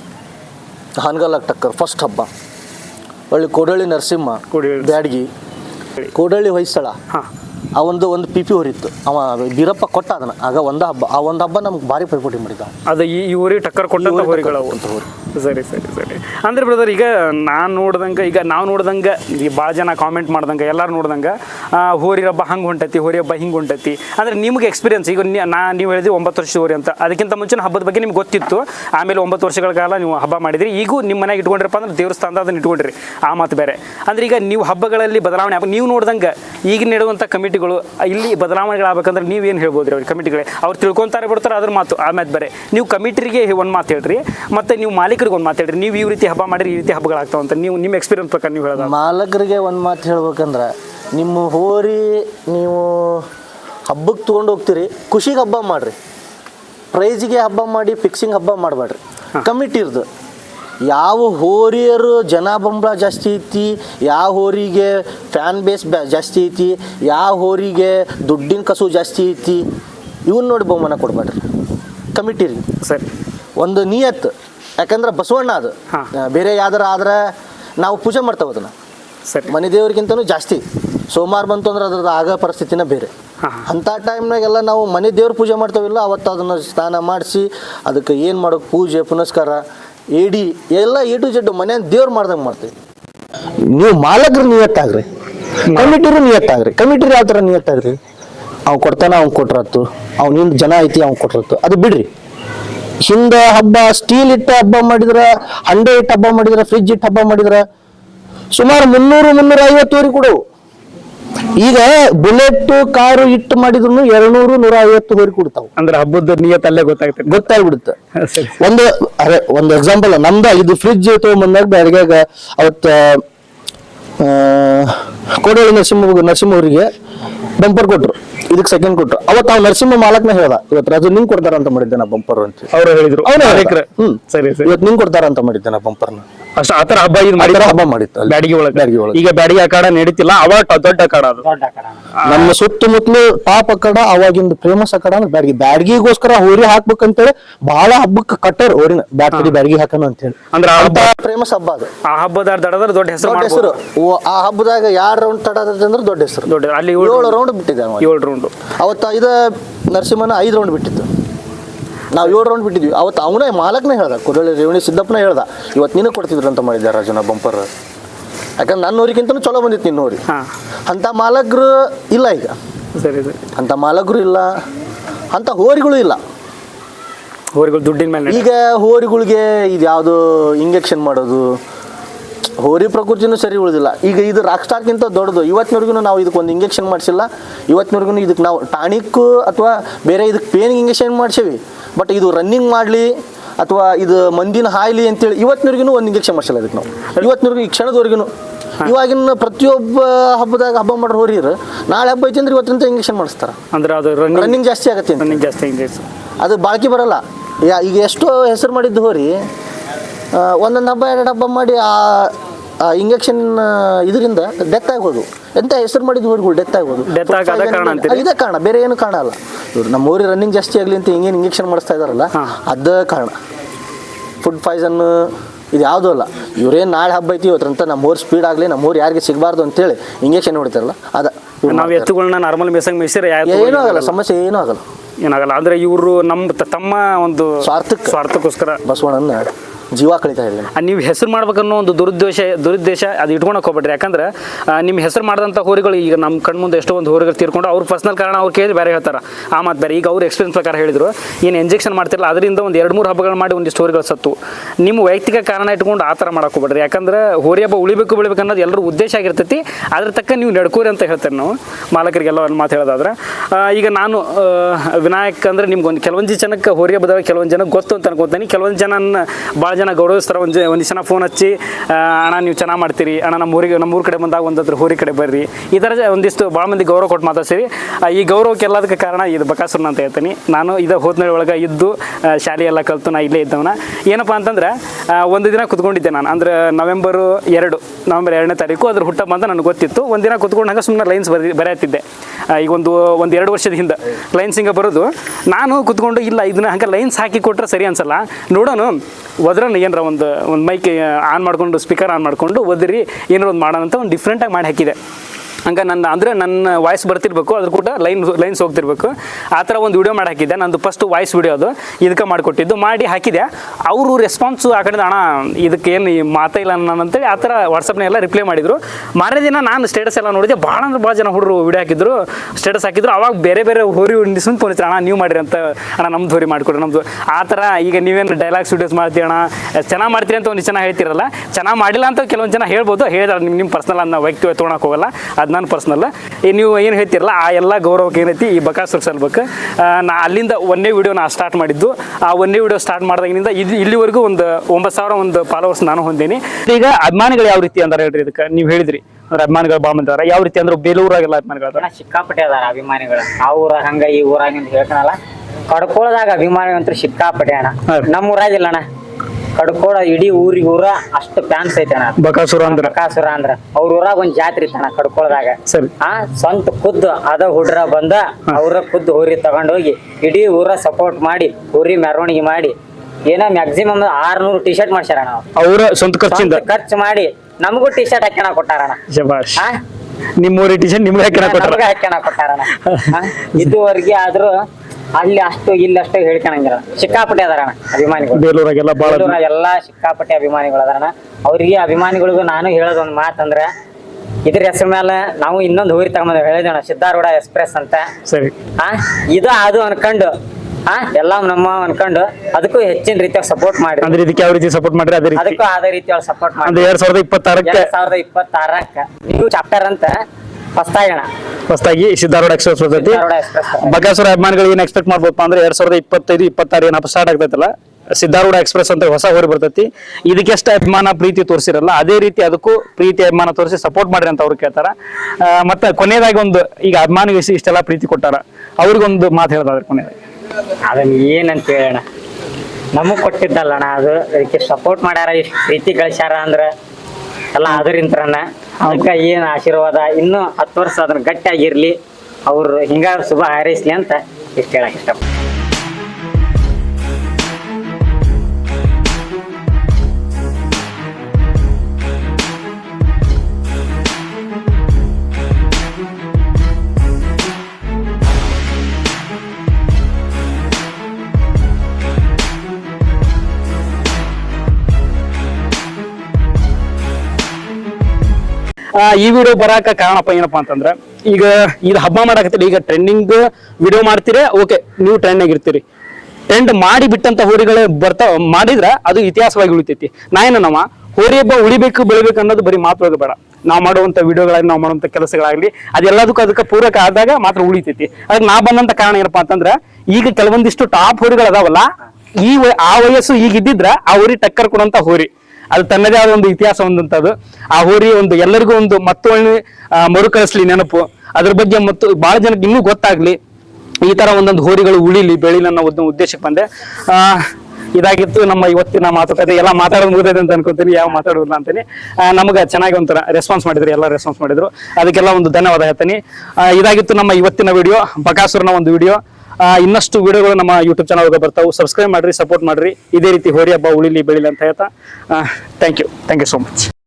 ಹಾನಗಲ್ಲಾಗ ಟಕ್ಕರ್ ಫಸ್ಟ್ ಹಬ್ಬ. ಒಳ್ಳೆ ಕೋಡಳ್ಳಿ ನರಸಿಂಹ. ಬ್ಯಾಡಗಿ. ಕೋಡಳ್ಳಿ ಹೊಯ್ಸಳ. ಹಾಂ. ಆ ಒಂದು ಒಂದು ಪಿ ಪಿ ಹೊರಿತ್ತು ಅವ ಬೀರಪ್ಪ ಕೊಟ್ಟ ಅದನ್ನ ಆಗ ಒಂದು ಹಬ್ಬ ಆ ಒಂದು ಹಬ್ಬ ನಮ್ಗೆ ಭಾರಿ ಪೈಪೋಟಿ ಮಾಡಿದ್ದ. ಅದು ಈ ಊರಿಗೆ ಟಕ್ಕರ್ ಕೊಟ್ಟಂತ ಊರಿಗೆ ಹೋರಿಗಳು ಕೊಟ್ಟಂತ ಹೋರಿ. ಸರಿ ಸರಿ ಸರಿ. ಅಂದ್ರೆ ಬ್ರದರ್ ಈಗ ನಾನು ನೋಡ್ದಂಗೆ ಈಗ ನಾವು ನೋಡ್ದಂಗೆ ಈ ಭಾಳ ಜನ ಕಾಮೆಂಟ್ ಮಾಡ್ದಂಗೆ ಎಲ್ಲರೂ ನೋಡ್ದಂಗೆ ಹೋರಿ ಹಬ್ಬ ಹಂಗೆ ಹೊಂಟತಿ ಹೋರಿ ಹಬ್ಬ ಹಿಂಗೆ ಹೊಂಟತಿ. ಅಂದ್ರೆ ನಿಮ್ಗೆ ಎಕ್ಸ್ಪೀರಿಯನ್ಸ್ ಈಗ ನಿ- ನೀವು ಹೇಳಿದ್ವಿ ಒಂಬತ್ತು ವರ್ಷದ ಹೋರಿ ಅಂತ. ಅದಕ್ಕಿಂತ ಮುಂಚೆ ಹಬ್ಬದ ಬಗ್ಗೆ ನಿಮ್ಗೆ ಗೊತ್ತಿತ್ತು. ಆಮೇಲೆ ಒಂಬತ್ತು ವರ್ಷಗಳ ಕಾಲ ನೀವು ಹಬ್ಬ ಮಾಡಿದ್ರಿ. ಈಗೂ ನಿಮ್ಮ ಮನೆಗೆ ಇಟ್ಕೊಂಡಿರಪ್ಪ ಅಂದ್ರೆ ದೇವಸ್ಥಾನದ ಅದನ್ನ ಇಟ್ಕೊಂಡಿರಿ ಆ ಮಾತು ಬೇರೆ. ಅಂದ್ರೆ ಈಗ ನೀವು ಹಬ್ಬಗಳಲ್ಲಿ ಬದಲಾವಣೆ ನೀವು ನೋಡ್ದಂಗೆ ಈಗ ನಡೆಯುವಂಥ ಕಮಿಟಿಗಳು ಇಲ್ಲಿ ಬದಲಾವಣೆಗಳಾಗಬೇಕಂದ್ರೆ ನೀವೇನು ಹೇಳ್ಬೋದ್ರಿ ಅವ್ರಿಗೆ ಕಮಿಟಿಗಳೇ? ಅವ್ರು ತಿಳ್ಕೊಂತಾರೆ ಬಿಡ್ತಾರೆ ಅದ್ರ ಮಾತು ಆಮೇಲೆ ಬೇರೆ. ನೀವು ಕಮಿಟಿಗೆ ಒಂದು ಮಾತು ಹೇಳ್ರಿ ಮತ್ತು ನೀವು ಮಾಲೀಕರಿಗೆ ಒಂದು ಮಾತು ಹೇಳ್ರಿ. ನೀವು ಈ ರೀತಿ ಹಬ್ಬ ಮಾಡಿರಿ ಈ ರೀತಿ ಹಬ್ಬಗಳಾಗ್ತಾವ ಅಂತ ನೀವು ನಿಮ್ಮ ಎಕ್ಸ್ಪೀರಿಯನ್ಸ್ ಪ್ರಕಾರ ನೀವು ಹೇಳೋದು. ಮಾಲಕರಿಗೆ ಒಂದು ಮಾತು ಹೇಳ್ಬೇಕಂದ್ರೆ ನಿಮ್ಮ ಹೋರಿ ನೀವು ಹಬ್ಬಕ್ಕೆ ತೊಗೊಂಡು ಹೋಗ್ತೀರಿ ಖುಷಿಗೆ ಹಬ್ಬ ಮಾಡಿರಿ. ಪ್ರೈಜಿಗೆ ಹಬ್ಬ ಮಾಡಿ ಫಿಕ್ಸಿಂಗ್ ಹಬ್ಬ ಮಾಡಬೇಡ್ರಿ. ಕಮಿಟಿ ಇರ್ದು. ಯಾವ ಹೋರಿಯರು ಜನ ಬಂಬಳ ಜಾಸ್ತಿ ಐತಿ ಯಾವ ಹೋರಿಗೆ ಫ್ಯಾನ್ ಬೇಸ್ ಬ್ಯಾ ಜಾಸ್ತಿ ಐತಿ ಯಾವ ಹೋರಿಗೆ ದುಡ್ಡಿನ ಕಸು ಜಾಸ್ತಿ ಐತಿ ಇವನ್ನ ನೋಡಿ ಬಹುಮಾನ ಕೊಡ್ಬೇಡ್ರಿ. ರೀ. ಸರಿ. ಒಂದು ನಿಯತ್ ಯಾಕಂದ್ರೆ ಬಸವಣ್ಣ ಅದು. ಬೇರೆ ಯಾವ್ದಾರ ಆದ್ರೆ ನಾವು ಪೂಜೆ ಮಾಡ್ತೇವೆ ಅದನ್ನು. ಸರಿ. ಮನೆ ದೇವ್ರಿಗಿಂತನೂ ಜಾಸ್ತಿ. ಸೋಮವಾರ ಬಂತು ಅಂದ್ರೆ ಅದ್ರದ್ದು ಆಗ ಪರಿಸ್ಥಿತಿನ ಬೇರೆ. ಅಂಥ ಟೈಮ್ನಾಗೆಲ್ಲ ನಾವು ಮನೆ ದೇವ್ರ ಪೂಜೆ ಮಾಡ್ತೇವಿಲ್ಲ ಅವತ್ತು ಅದನ್ನು ಸ್ನಾನ ಮಾಡಿಸಿ ಅದಕ್ಕೆ ಏನು ಮಾಡೋಕೆ ಪೂಜೆ ಪುನಸ್ಕಾರ ಏಡಿ ಎಲ್ಲ ಎ ಟು ಜೆಡ್ ಮನೆ ದೇವ್ರು ಮಾಡ್ದಂಗೆ ಮಾಡ್ತೀವಿ. ನೀವು ಮಾಲಕರು ನಿಯತ್ತಾಗ್ರಿ ಕಮಿಟಿರು ನಿಯತ್ತಾಗ್ರಿ ಕಮಿಟಿರು ಯಾವ ಥರ ನಿಯತ್ತಾಗ್ರಿ ಅವ್ನು ಕೊಡ್ತಾನ, ಅವ್ನು ಕೊಟ್ರತ್ತು. ಅವ್ನಿಂದ ಜನ ಐತಿ, ಅವ್ನು ಕೊಟ್ರತ್ತು. ಅದು ಬಿಡ್ರಿ. ಹಿಂದ ಹಬ್ಬ ಸ್ಟೀಲ್ ಇಟ್ಟ ಹಬ್ಬ ಮಾಡಿದ್ರ, ಹಂಡೆ ಇಟ್ಟು ಹಬ್ಬ ಮಾಡಿದ್ರ ಫ್ರಿಜ್ ಇಟ್ಟು ಹಬ್ಬ ಮಾಡಿದ್ರ, ಸುಮಾರು ಮುನ್ನೂರು ಮುನ್ನೂರ ಐವತ್ತು ಕೊಡು ಈಗ ಬುಲೆಟ್ ಕಾರು ಇಟ್ಟು ಮಾಡಿದ್ರು ಎರಡ್ನೂರು ನೂರ ಐವತ್ತು ವರೆ ಕೊಡ್ತಾವ. ಅಂದ್ರೆ ಹಬ್ಬದ ನಿಯತ್ ಅಲ್ಲೇ ಗೊತ್ತಾಗ್ತದೆ. ಗೊತ್ತಾಗ್ಬಿಡುತ್ತೆ. ಒಂದು ಅರೆ ಒಂದು ಎಕ್ಸಾಂಪಲ್ ನಮ್ದ ಇದು ಫ್ರಿಜ್ ತಗೊಂಡ್ಬಂದಾಗ ಬೆಳಗ್ಯಾಗ ಅವತ್ತ ಆ, ಕೋಡಳ್ಳಿ ನರಸಿಂಹ ನರಸಿಂಹವ್ರಿಗೆ ಬಂಪರ್ ಕೊಟ್ರು. ಇದಕ್ಕೆ ಸೆಕೆಂಡ್ ಕೊಟ್ರು. ಅವತ್ತು ಅವ್ನು ನರಸಿಂಹ ಮಾಲಕ್ನ ಹೇಳ್ದ ಇವತ್ತು ರಾಜು ನಿಂಗೆ ಕೊಡ್ತಾರ ಅಂತ ಮಾಡಿದ್ದೆ ನಾ ಬಂಪರ್ ಅಂತ. ಅವ್ರು ಹೇಳಿದ್ರು. ಅವ್ನೇ. ಹ್ಮ್. ಸರಿ ಸರಿ. ಇವತ್ತು ನಿಂಗೆ ಕೊಡ್ತಾರ ಅಂತ ಮಾಡಿದ್ದೆ ನಾ ಬಂಪರ್ನ. ಅಷ್ಟ ಆತರ ಹಬ್ಬ ಇದು ಮಾಡಿ ಮಾಡಿದ್ರ ಹಬ್ಬ ಮಾಡಿತ್ತು. ಬ್ಯಾಡಿಗೆ ಒಳಗೆ. ಬ್ಯಾಡಿಗೆ ಒಳಗೆ. ಈಗ ಬ್ಯಾಡಿಗೆ ಅಖಾಡ ನಡೀತಿಲ್ಲ ಅವಾಗ ದೊಡ್ಡ ಅಖಾಡ ಅದು. ನಮ್ಮ ಸುತ್ತಮುತ್ತಲು ಟಾಪ್ ಅಕಡ ಅವಾಗಿಂದ ಫೇಮಸ್ ಅಕಡ ಅಂದ್ರೆ ಬ್ಯಾಡಿಗೆ. ಬ್ಯಾಡ್ಗಿಗೋಸ್ಕರ ಹೋರಿ ಹಾಕ್ಬೇಕಂತೇಳಿ ಬಹಳ ಹಬ್ಬಕ್ಕೆ ಕಟ್ಟರ್ ಹೋರಿನ. ಬ್ಯಾಟರಿ ಕಡಿ ಬ್ಯಾಡ್ಗಿ ಅಂತ ಹೇಳಿ. ಅಂದ್ರೆ ಆ ಹಬ್ಬ ಫೇಮಸ್ ಹಬ್ಬ ಅದು. ಆ ಹಬ್ಬದ ದಡದ್ರ ದೊಡ್ಡ ಹೆಸರು ಹೆಸರು. ಆ ಹಬ್ಬದಾಗ ಯಾರು ರೌಂಡ್ ತಡದ ಅಂದ್ರೆ ದೊಡ್ಡ ಹೆಸರು. ದೊಡ್ಡ ಅಲ್ಲಿ ಏಳು ರೌಂಡ್ ಬಿಟ್ಟಿದ್ದೆ ಅವ. ಏಳು ರೌಂಡು ಅವತ್ತು ಇದ ನರಸಿಂಹನ ಐದು ರೌಂಡ್ ಬಿಟ್ಟಿತ್ತು. ನಾವು ಏಳು ರೌಂಡ್ ಬಿಟ್ಟಿದ್ವಿ. ಅವತ್ತು ಅವನೇ ಮಾಲಕ್ನೇ ಹೇಳ್ದ. ಕುರಳಿ ರೇವಣಿ ಸಿದ್ದಪ್ಪನ ಹೇಳ್ದ. ಇವತ್ತು ನೀನು ಕೊಡ್ತಿದ್ರು ಅಂತ ಮಾಡಿದ್ದೆ ರಾಜನ ಬಂಪರ್? ಯಾಕಂದ್ರೆ ನನ್ನ ಊರಿಗಿಂತನೂ ಚಲೋ ಬಂದಿತ್ತು ನಿನ್ನ ಊರಿ. ಅಂತ ಮಾಲಕರು ಇಲ್ಲ ಈಗ. ಸರಿ ಸರಿ. ಅಂತ ಮಾಲಕರು ಇಲ್ಲ. ಅಂತ ಹೋರಿಗಳು ಇಲ್ಲ. ಹೋರಿಗಳು ದುಡ್ಡಿನ ಮೇಲೆ ಈಗ ಹೋರಿಗಳಿಗೆ ಇದು ಯಾವುದು ಇಂಜೆಕ್ಷನ್ ಮಾಡೋದು ಹೋರಿ ಪ್ರಕೃತಿನೂ ಸರಿ ಉಳಿದಿಲ್ಲ. ಈಗ ಇದು ರಾಕ್ ಸ್ಟಾರ್ಕ್ಕಿಂತ ದೊಡ್ಡದು. ಇವತ್ತಿನವರೆಗೂ ನಾವು ಇದಕ್ಕೆ ಒಂದು ಇಂಜೆಕ್ಷನ್ ಮಾಡಿಸಿಲ್ಲ. ಇವತ್ತಿನವರೆಗೂ ಇದಕ್ಕೆ ನಾವು ಟಾನಿಕ್ಕು ಅಥವಾ ಬೇರೆ ಇದಕ್ಕೆ ಪೇನ್ ಇಂಜೆಕ್ಷನ್ ಮಾಡಿಸೇವಿ. ಬಟ್ ಇದು ರನ್ನಿಂಗ್ ಮಾಡಲಿ ಅಥವಾ ಇದು ಮಂದಿನ ಹಾಯ್ಲಿ ಅಂತೇಳಿ ಇವತ್ತಿನವರೆಗೂ ಒಂದು ಇಂಜೆಕ್ಷನ್ ಮಾಡಿಸಿಲ್ಲ ಇದಕ್ಕೆ ನಾವು. ಇವತ್ತಿನವರೆಗೂ ಈ ಕ್ಷಣದವರೆಗೂ ಇವಾಗಿನ ಪ್ರತಿಯೊಬ್ಬ ಹಬ್ಬದಾಗ ಹಬ್ಬ ಮಾಡೋ ಹೋರಿ ನಾಳೆ ಹಬ್ಬ ಐತಿ ಅಂದ್ರೆ ಇವತ್ತಿನ ಇಂಜೆಕ್ಷನ್ ಮಾಡಿಸ್ತಾರೆ. ಅಂದ್ರೆ ಅದು ರನ್ನಿಂಗ್ ಜಾಸ್ತಿ ಆಗುತ್ತೆ ರನ್ನಿಂಗ್ ಜಾಸ್ತಿ ಅದು ಬಾಳ್ಕೆ ಬರಲ್ಲ. ಈಗ ಎಷ್ಟೋ ಹೆಸರು ಮಾಡಿದ್ದು ಹೋರಿ. ಒಂದೊಂದು ಹಬ್ಬ ಎರಡು ಹಬ್ಬ ಮಾಡಿ ಆ ಇಂಜೆಕ್ಷನ್ ಇದರಿಂದ ಡೆತ್ ಆಗೋದು ಎಂತ ಹೆಸರು ಮಾಡಿದ ಊರುಗಳು ಡೆತ್ ಆಗೋದು? ಇದೇ ಕಾರಣ ಬೇರೆ ಏನು ಕಾರಣ ಅಲ್ಲ ಇವ್ರು ನಮ್ಮ ಊರಿಗೆ ರನ್ನಿಂಗ್ ಜಾಸ್ತಿ ಆಗಲಿ ಅಂತ ಹಿಂಗೇನು ಇಂಜೆಕ್ಷನ್ ಮಾಡಿಸ್ತಾ ಇದಾರಲ್ಲ. ಅದ ಕಾರಣ ಫುಡ್ ಪಾಯ್ಸನ್ ಇದು ಯಾವುದೂ ಅಲ್ಲ ಇವ್ರೇನು ನಾಳೆ ಹಬ್ಬ ಐತಿ ಇವತ್ತಂತ ನಮ್ಮ ಊರು ಸ್ಪೀಡ್ ಆಗಲಿ ನಮ್ಮ ಊರು ಯಾರಿಗೆ ಸಿಗಬಾರ್ದು ಅಂತೇಳಿ ಇಂಜೆಕ್ಷನ್ ಹೊಡಿತಾರಲ್ಲ ಅದ ನಾವು. ಎತ್ತುಗಳನ್ನ ನಾರ್ಮಲ್ ಮೇಸಂಗ್ ಮೇಸಿದ್ರೆ ಏನೂ ಆಗಲ್ಲ ಸಮಸ್ಯೆ ಏನೂ ಆಗಲ್ಲ ಏನಾಗಲ್ಲ ಅಂದ್ರೆ ಇವರು ನಮ್ಮ ತಮ್ಮ ಒಂದು ಸ್ವಾರ್ಥಕ್ಕೆ. ಸ್ವಾರ್ಥಕ್ಕೋಸ್ಕರ ಬಸವಣ್ಣನ ಜೀವ ಕಳೀತಾ ಇದ್ದೀನಿ. ನೀವು ಹೆಸರು ಮಾಡ್ಬೇಕನ್ನೋ ಒಂದು ದುರುದ್ದೇಶ ದುರುದ್ದೇಶ ಅದು ಇಟ್ಕೊಳಕ್ ಹೋಗ್ಬೇಡ್ರಿ. ಯಾಕಂದ್ರೆ ನಿಮ್ಮ ಹೆಸರು ಮಾಡಿದಂಥ ಹೋರಿಗಳು, ಈಗ ನಮ್ಮ ಕಣ್ಮುಂದೆ ಎಷ್ಟೋ ಒಂದು ಹೋರಿಗಳು ತೀರ್ಕೊಂಡು ಅವ್ರ ಪರ್ಸನಲ್ ಕಾರಣ ಅವ್ರು ಕೇಳಿ ಬೇರೆ ಹೇಳ್ತಾರೆ. ಆ ಮಾತು ಬೇರೆ. ಈಗ ಅವ್ರ ಎಕ್ಸ್ಪೀರಿಯನ್ಸ್ ಪ್ರಕಾರ ಹೇಳಿದ್ರು, ಏನು ಇಂಜೆಕ್ಷನ್ ಮಾಡ್ತಿರಲ್ಲ ಅದರಿಂದ ಒಂದು ಎರಡು ಮೂರು ಹಬ್ಬಗಳು ಮಾಡಿ ಒಂದಿಷ್ಟು ಹೋರಿಗಳು ಸತ್ತು. ನಿಮ್ಮ ವೈಯಕ್ತಿಕ ಕಾರಣ ಇಟ್ಕೊಂಡು ಆ ಥರ ಮಾಡಕ್ಕೆ ಹೋಗ್ಬೇಡ್ರಿ. ಯಾಕಂದ್ರೆ, ಹೋರಿ ಹಬ್ಬ ಉಳಿಬೇಕು ಬೆಳಿಬೇಕು ಅನ್ನೋದು ಎಲ್ಲರೂ ಉದ್ದೇಶ ಆಗಿರ್ತೈತಿ. ಅದ್ರ ತಕ್ಕ ನೀವು ನಡ್ಕೋರಿ ಅಂತ ಹೇಳ್ತೇವೆ ನಾವು. ಮಾಲಕರಿಗೆಲ್ಲ ಒಂದು ಮಾತು ಹೇಳೋದಾದ್ರೆ ಈಗ ನಾನು ವಿನಾಯಕ್ ಅಂದ್ರೆ ನಿಮ್ಗೆ ಒಂದು ಕೆಲವೊಂದು ಜನಕ್ಕೆ ಹೋರಿ ಹಬ್ಬದಾಗ ಕೆಲವೊಂದು ಜನಕ್ಕೆ ಗೊತ್ತು ಅಂತ ಅನ್ಕೋತೀನಿ. ಕೆಲವೊಂದು ಜನ ಭಾಳ ಜನ ಗೌರವಿಸ್ತಾರೆ. ಒಂದು ಒಂದು ಜನ ಫೋನ್ ಹಚ್ಚಿ ಅಣ್ಣ ನೀವು ಚೆನ್ನಾಗಿ ಮಾಡ್ತೀರಿ, ಅಣ್ಣ ನಮ್ಮ ಊರಿಗೆ, ನಮ್ಮ ಊರ ಕಡೆ ಬಂದಾಗ ಒಂದು ಊರಿ ಕಡೆ ಬರ್ರಿ. ಈ ಥರ ಒಂದಿಷ್ಟು ಭಾಳ ಮಂದಿ ಗೌರವ ಕೊಟ್ಟು ಮಾತಾಡ್ಸಿರಿ. ಈ ಗೌರವಕ್ಕೆ ಎಲ್ಲದಕ್ಕೆ ಕಾರಣ ಇದು ಬಕಾಸುರ್ನ ಅಂತ ಹೇಳ್ತೀನಿ. ನಾನು ಇದು ಹೋದ್ನಳ್ಳಿ ಒಳಗೆ ಇದ್ದು ಶಾಲೆಯೆಲ್ಲ ಶಾಲೆ ಎಲ್ಲ ಕಲ್ತು, ನಾ ಇಲ್ಲೇ ಇದ್ದವನ. ಏನಪ್ಪ ಅಂತಂದ್ರೆ ಒಂದು ದಿನ ಕುತ್ಕೊಂಡಿದ್ದೆ ನಾನು. ಅಂದ್ರೆ ನವೆಂಬರು ಎರಡು, ನವೆಂಬರ್ ಎರಡನೇ ತಾರೀಕು ಅದ್ರ ಹುಟ್ಟಬ್ಬ ಅಂತ ನನಗೆ ಗೊತ್ತಿತ್ತು. ಒಂದಿನ ದಿನ ಕುತ್ಕೊಂಡಾಗ ಸುಮ್ಮನೆ ಲೈನ್ಸ್ ಬರೀ, ಬರೆಯತ್ತಿದ್ದೆ. ಈಗ ಒಂದು ಒಂದು ಎರಡು ವರ್ಷದ ಹಿಂದೆ ಲೈನ್ಸ್ ಹಿಂಗೆ ಬರೋದು. ನಾನು ಕುತ್ಕೊಂಡು, ಇಲ್ಲ, ಇದನ್ನ ಹಂಗೆ ಲೈನ್ಸ್ ಹಾಕಿ ಕೊಟ್ಟರೆ ಸರಿ ಅನ್ಸಲ್ಲ. ನೋಡೋಣ ಒದ್ರನ್ನ ಏನರ ಒಂದು ಒಂದು ಮೈಕ್ ಆನ್ ಮಾಡಿಕೊಂಡು ಸ್ಪೀಕರ್ ಆನ್ ಮಾಡಿಕೊಂಡು ಒದ್ರಿ, ಏನಾರ ಒಂದು ಮಾಡೋಣ ಅಂತ ಒಂದು ಡಿಫ್ರೆಂಟಾಗಿ ಮಾಡಿ ಹಾಕಿದೆ. ಹಂಗ ನನ್ನ ಅಂದ್ರೆ ನನ್ನ ವಾಯ್ಸ್ ಬರ್ತಿರ್ಬೇಕು, ಅದ್ರ ಕೂಡ ಲೈನ್ ಲೈನ್ಸ್ ಹೋಗ್ತಿರ್ಬೇಕು. ಆ ಥರ ಒಂದು ವಿಡಿಯೋ ಮಾಡಿ ಹಾಕಿದ್ದೆ. ನಂದು ಫಸ್ಟ್ ವಾಯ್ಸ್ ವಿಡಿಯೋ ಅದು. ಇದಕ್ಕೆ ಮಾಡಿಕೊಟ್ಟಿದ್ದು. ಮಾಡಿ ಹಾಕಿದೆ ಅವರು ರೆಸ್ಪಾನ್ಸು ಆ ಕಡೆ ಅಣ್ಣ, ಇದಕ್ಕೆ ಏನು ಈ ಮಾತಾ ಇಲ್ಲ ನಾನು ಅಂತೇಳಿ ಆ ಥರ ವಾಟ್ಸಪ್ನೆಲ್ಲ ರಿಪ್ಲೈ ಮಾಡಿದ್ರು. ಮಾರನೇ ದಿನ ನಾನು ಸ್ಟೇಟಸ್ ಎಲ್ಲ ನೋಡಿದೆ ಭಾಳ ಅಂದ್ರೆ ಭಾಳ ಜನ ಹುಡುಗರು ವಿಡಿಯೋ ಹಾಕಿದ್ರು. ಸ್ಟೇಟಸ್ ಹಾಕಿದ್ರು. ಅವಾಗ ಬೇರೆ ಬೇರೆ ಹೋರಿ ನಿಸ್ಕೊಂಡು ತೋರಿಸ್ತಾರೆ ಅಣ್ಣ, ನೀವು ಮಾಡಿರಿ ಅಂತ. ಅಣ್ಣ, ನಮ್ದು ಹೋರಿ ಮಾಡಿಕೊಡ್ರಿ ನಮ್ಮದು ಆ ಥರ ಈಗ ನೀವೇನು ಡೈಲಾಗ್ಸ್ ವಿಡಿಯೋಸ್ ಮಾಡ್ತೀವಿ ಅಣ್ಣ? ಚೆನ್ನಾಗಿ ಮಾಡ್ತೀರಿ ಅಂತ ಒಂದು ಚೆನ್ನಾಗಿ ಹೇಳ್ತಿರಲ್ಲ. ಚೆನ್ನಾಗಿ ಮಾಡಿಲ್ಲ ಅಂತ ಕೆಲವೊಂದು ಜನ ಹೇಳ್ಬೋದು. ಹೇಳಿದ್ರೆ ನಿಮ್ಮ ಪರ್ಸ್ನಲ್ ಅನ್ನ ವ್ಯಕ್ತಿ ತೊಗೊಳಕ್ಕೆ ಹೋಗಲ್ಲ. ಅದು ನನ್ನ ಈ ನೀವು ಏನು ಹೇಳ್ತಿರಲ್ಲ ಆ ಎಲ್ಲ ಗೌರವಕ್ಕೆ ಏನೈತಿ ಈ ಬಕಾಸುರ್ ಸಲ್ಬೇಕು ನಾ ಅಲ್ಲಿಂದ ಒಂದೇ ವಿಡಿಯೋ ನಾ ಸ್ಟಾರ್ಟ್ ಮಾಡಿದ್ದು. ಆ ಒಂದೇ ವಿಡಿಯೋ ಸ್ಟಾರ್ಟ್ ಮಾಡಿದಾಗಿನಿಂದ ಇದು ಇಲ್ಲಿವರೆಗೂ ಒಂದು ಒಂಬತ್ತು ಸಾವಿರ ಒಂದು ಫಾಲೋವರ್ಸ್ ನಾನು ಹೊಂದೇನಿ. ಈಗ ಅಭಿಮಾನಿಗಳು ಯಾವ ರೀತಿ ಅಂದ್ರೆ ಹೇಳ್ರಿ ಇದಕ್ಕೆ? ನೀವು ಹೇಳಿದ್ರಿ ಅಂದ್ರೆ ಅಭಿಮಾನಿಗಳು ಭಾಳ ಯಾವ ರೀತಿ ಅಂದ್ರೆ ಬೇಲೂರಾಗೆಲ್ಲ ಅಭಿಮಾನಿಗಳು ಸಿಕ್ಕಾಪಟ್ಟೆ ಅದಾರ ಅಭಿಮಾನಿಗಳು? ಆ ಊರ ಹಂಗ ಈ ಊರಾಗ ಹೇಳ್ತಾನಲ್ಲ ಕಡ್ಕೋಳದಾಗ ಅಭಿಮಾನಿ ಅಂತ ಸಿಕ್ಕಾಪಟ್ಟೆ ಅಣ್ಣ. ನಮ್ಮ ಊರಾಗಿಲ್ಲ ಅಣ್ಣ. ಕಡ್ಕೋಳ ಇಡೀ ಊರಿಗೆ ಊರ ಅಷ್ಟು ಫ್ಯಾನ್ಸ್ ಐತೆ ಅಣ್ಣ. ಬಕಾಸುರ ಅಂದ್ರೆ? ಬಕಾಸುರ ಅಂದ್ರ. ಅವ್ರ ಊರಾಗ ಒಂದ್ ಜಾತ್ರೆ ಇತ್ತಣ ಕಡ್ಕೊಳದಾಗ. ಸರಿ. ಆ ಸ್ವಂತ ಖುದ್ದು ಅದ ಹುಡ್ರ ಬಂದ ಅವ್ರ ಖುದ್ದು ಹೋರಿ ತಗೊಂಡೋಗಿ ಇಡೀ ಊರ ಸಪೋರ್ಟ್ ಮಾಡಿ ಊರಿ ಮೆರವಣಿಗೆ ಮಾಡಿ ಏನೋ ಮ್ಯಾಕ್ಸಿಮಮ್ ಆರ್ನೂರು ಟಿ ಶರ್ಟ್ ಮಾಡ್ಸ್ಯಾರಣ ಅವ್ರ. ಸ್ವಂತ ಖರ್ಚಿಂದ? ಖರ್ಚು ಮಾಡಿ ನಮಗೂ ಟಿ ಶರ್ಟ್ ಹಾಕ್ಯಣ ಕೊಟ್ಟಾರಣ ಶಬಾಷ್. ಟಿ ಶರ್ಟ್ ನಿಮ್ಗೆ ಹಾಕ್ಯಣ ಕೊಟ್ಟಾರ? ಹಾಕ್ಯಣ ಕೊಟ್ಟಾರಣ <laughs> ಇದುವರೆಗೆ ಆದ್ರೂ ಅಲ್ಲಿ ಅಷ್ಟು ಇಲ್ಲಿ ಅಷ್ಟು ಹೇಳ್ಕೊಳಂಗಿಲ್ಲ ಸಿಕ್ಕಾಪಟ್ಟೆ ಅದಾರಣ ಅಭಿಮಾನಿಗಳು. ಬೇಲೂರಾಗೆಲ್ಲ ಎಲ್ಲಾ ಸಿಕ್ಕಾಪಟ್ಟೆ ಅಭಿಮಾನಿಗಳು ಅದಾರಣ ಅವ್ರಿಗೆ ಅಭಿಮಾನಿಗಳಿಗೂ ನಾನು ಹೇಳೋದೊಂದು ಮಾತಂದ್ರೆ ಇದ್ರ ಹೆಸರು ಮೇಲೆ ನಾವು ಇನ್ನೊಂದು ಊರಿ ತಗೊಂಡ್ ಹೇಳಿದೋಣ ಸಿದ್ದಾರೂಢ ಎಕ್ಸ್ಪ್ರೆಸ್ ಅಂತ. ಸರಿ. ಆ ಇದು ಅದು ಅನ್ಕೊಂಡು ಆ ಎಲ್ಲ ನಮ್ಮ ಅನ್ಕೊಂಡು ಅದಕ್ಕೂ ಹೆಚ್ಚಿನ ರೀತಿಯಾಗಿ ಸಪೋರ್ಟ್ ಮಾಡಿ ಅಂದ್ರೆ ಇದಕ್ಕೆ ಯಾವ ರೀತಿ ಸಪೋರ್ಟ್ ಮಾಡ್ರಿ ಅದೇ ಅದಕ್ಕೂ ಅದೇ ರೀತಿಯಾಗಿ ಸಪೋರ್ಟ್ ಮಾಡಿ ಎರಡ್ ಸಾವಿರದ ಇಪ್ಪತ್ತಾರಕ್ಕೆ? ಎರಡ್ ಸಾವಿರದ ಇಪ್ಪತ್ತಾರಕ್ಕೆ. ನೀವು ಚಾಪ್ಟರ್ ಅಂತ ಹೊಸ್ತಾಗಣ. ಹೊಸದಾಗಿ ಸಿದ್ಧಾರೂಢ ಎಕ್ಸ್ಪ್ರೆಸ್ ಬರ್ತೈತಿ. ಬಕಾಸುರ ಅಭಿಮಾನಿಗಳು ಏನ್ ಎಕ್ಸ್ಪೆಕ್ಟ್ ಮಾಡ್ಬೋದಪ್ಪ ಅಂದ್ರೆ ಎರಡ್ ಸಾವಿರದ ಇಪ್ಪತ್ತೈದು ಇಪ್ಪತ್ತಾರು ಏನಪ್ಪ ಸ್ಟಾರ್ಟ್ ಆಗ್ತೈತಲ್ಲ? ಸಿದ್ಧಾರೂಢ ಎಕ್ಸ್ಪ್ರೆಸ್ ಅಂತ ಹೊಸ ಊರಿ ಬರ್ತೈತಿ. ಇದಕ್ಕೆ ಎಷ್ಟು ಅಭಿಮಾನ ಪ್ರೀತಿ ತೋರಿಸಿರಲ್ಲ ಅದೇ ರೀತಿ ಅದಕ್ಕೂ ಪ್ರೀತಿ ಅಭಿಮಾನ ತೋರಿಸಿ ಸಪೋರ್ಟ್ ಮಾಡ್ರಿ ಅಂತ ಅವ್ರು ಕೇಳ್ತಾರ. ಆ, ಮತ್ತೆ ಕೊನೆಯದಾಗಿ ಒಂದು ಈಗ ಅಭಿಮಾನಿಗೆ ಇಷ್ಟೆಲ್ಲ ಪ್ರೀತಿ ಕೊಟ್ಟಾರ. ಅವ್ರಿಗೊಂದು ಮಾತು ಹೇಳ್ದಾದ್ರೆ ಕೊನೆಯದಾಗಿ ಅದನ್ನ ಏನಂತ ಹೇಳೋಣ ನಮಗ್ ಕೊಟ್ಟಿದ್ದಲ್ಲಣ್ಣ ಅದು. ಅದಕ್ಕೆ ಸಪೋರ್ಟ್ ಮಾಡ್ಯಾರ ಇಷ್ಟು ಪ್ರೀತಿ ಗಳಿಸ್ಯಾರ ಅಂದ್ರ ಎಲ್ಲ ಅದರಿಂತ್ರನ ಅದಕ್ಕೆ ಏನು ಆಶೀರ್ವಾದ? ಇನ್ನೂ ಹತ್ತು ವರ್ಷ ಅದನ್ನು ಗಟ್ಟಿಯಾಗಿರಲಿ. ಅವರು ಹಿಂಗಾರು ಶುಭ ಹಾರೈಸ್ಲಿ ಅಂತ ಇಷ್ಟ ಹೇಳಕ್ಕೆ ಇಷ್ಟ ಈ ವಿಡಿಯೋ ಬರಾಕ ಕಾರಣಪ್ಪ ಏನಪ್ಪಾ ಅಂತಂದ್ರ, ಈಗ ಇದು ಹಬ್ಬ ಮಾಡಾಕತ್ತೀರಿ ಈಗ ಟ್ರೆಂಡಿಂಗ್ ವಿಡಿಯೋ ಮಾಡ್ತೀರಿ ಓಕೆ ನೀವು ಟ್ರೆಂಡ್ ಆಗಿರ್ತೀರಿ. ಟ್ರೆಂಡ್ ಮಾಡಿ ಬಿಟ್ಟಂತ ಹೋರಿಗಳೇ ಬರ್ತಾ, ಮಾಡಿದ್ರ ಅದು ಇತಿಹಾಸವಾಗಿ ಉಳಿತೈತಿ. ನಾ ಏನನ್ನವ, ಹೋರಿ ಹಬ್ಬ ಉಳಿಬೇಕು, ಬೆಳಿಬೇಕು ಅನ್ನೋದು ಬರೀ ಮಾತು ಬೇಡ. ನಾವು ಮಾಡುವಂತ ವಿಡಿಯೋಗಳಾಗ್ಲಿ ನಾವು ಮಾಡುವಂತ ಕೆಲಸಗಳಾಗ್ಲಿ, ಅದೆಲ್ಲದಕ್ಕೂ ಅದಕ್ಕೆ ಪೂರಕ ಆದಾಗ ಮಾತ್ರ ಉಳಿತೈತಿ. ಅದಕ್ಕೆ ನಾ ಬಂದಂತ ಕಾರಣ ಏನಪ್ಪಾ ಅಂತಂದ್ರ, ಈಗ ಕೆಲವೊಂದಿಷ್ಟು ಟಾಪ್ ಹೋರಿಗಳು ಅದಾವಲ್ಲ ಈ ಆ ವಯಸ್ಸು ಈಗ ಇದ್ದಿದ್ರ ಆ ಹೋರಿ ಟಕ್ಕರ್ ಕೊಡುವಂತ ಹೋರಿ. ಅದು ತನ್ನದೇ ಆದ ಒಂದು ಇತಿಹಾಸ ಹೊಂದಂತದ್ದು ಆ ಹೋರಿ ಒಂದು ಎಲ್ಲರಿಗೂ ಒಂದು ಮತ್ತೊಮ್ಮೆ ಮರುಕಳಿಸ್ಲಿ ನೆನಪು. ಅದ್ರ ಬಗ್ಗೆ ಮತ್ತು ಬಹಳ ಜನಕ್ಕೆ ಇನ್ನೂ ಗೊತ್ತಾಗ್ಲಿ. ಈ ತರ ಒಂದೊಂದು ಹೋರಿಗಳು ಉಳಿಲಿ, ಬೆಳಿಲಿ ಅನ್ನೋ ಒಂದು ಉದ್ದೇಶಕ್ಕೆ ಬಂದೆ. ಆ, ಇದಾಗಿತ್ತು ನಮ್ಮ ಇವತ್ತಿನ ಮಾತುಕತೆ. ಎಲ್ಲ ಮಾತಾಡೋದು ಮುಗಿದಿದೆ ಅಂತ ಅನ್ಕೋತೀನಿ. ಯಾವ ಮಾತಾಡೋದಿಲ್ಲ ಅಂತೀನಿ. ನಮ್ಗೆ ಚೆನ್ನಾಗಿ ಒಂಥರ ರೆಸ್ಪಾನ್ಸ್ ಮಾಡಿದ್ರು, ಎಲ್ಲ ರೆಸ್ಪಾನ್ಸ್ ಮಾಡಿದ್ರು. ಅದಕ್ಕೆಲ್ಲ ಒಂದು ಧನ್ಯವಾದ ಹೇಳ್ತೀನಿ. ಇದಾಗಿತ್ತು ನಮ್ಮ ಇವತ್ತಿನ ವಿಡಿಯೋ ಬಕಾಸುರನ ಒಂದು ವಿಡಿಯೋ ಇನ್ನಷ್ಟು ವಿಡಿಯೋಗಳು ನಮ್ಮ ಯೂಟ್ಯೂಬ್ ಚಾನಲ್ ಬರ್ತಾವೆ. ಸಬ್ಸ್ಕ್ರೈಬ್ ಮಾಡಿರಿ ಸಪೋರ್ಟ್ ಮಾಡ್ರಿ. ಇದೇ ರೀತಿ ಹೋರಿ ಹಬ್ಬ ಉಳಿಲಿ ಬೆಳಿಲಿ ಅಂತ ಹೇಳ್ತಾ thank you thank you so much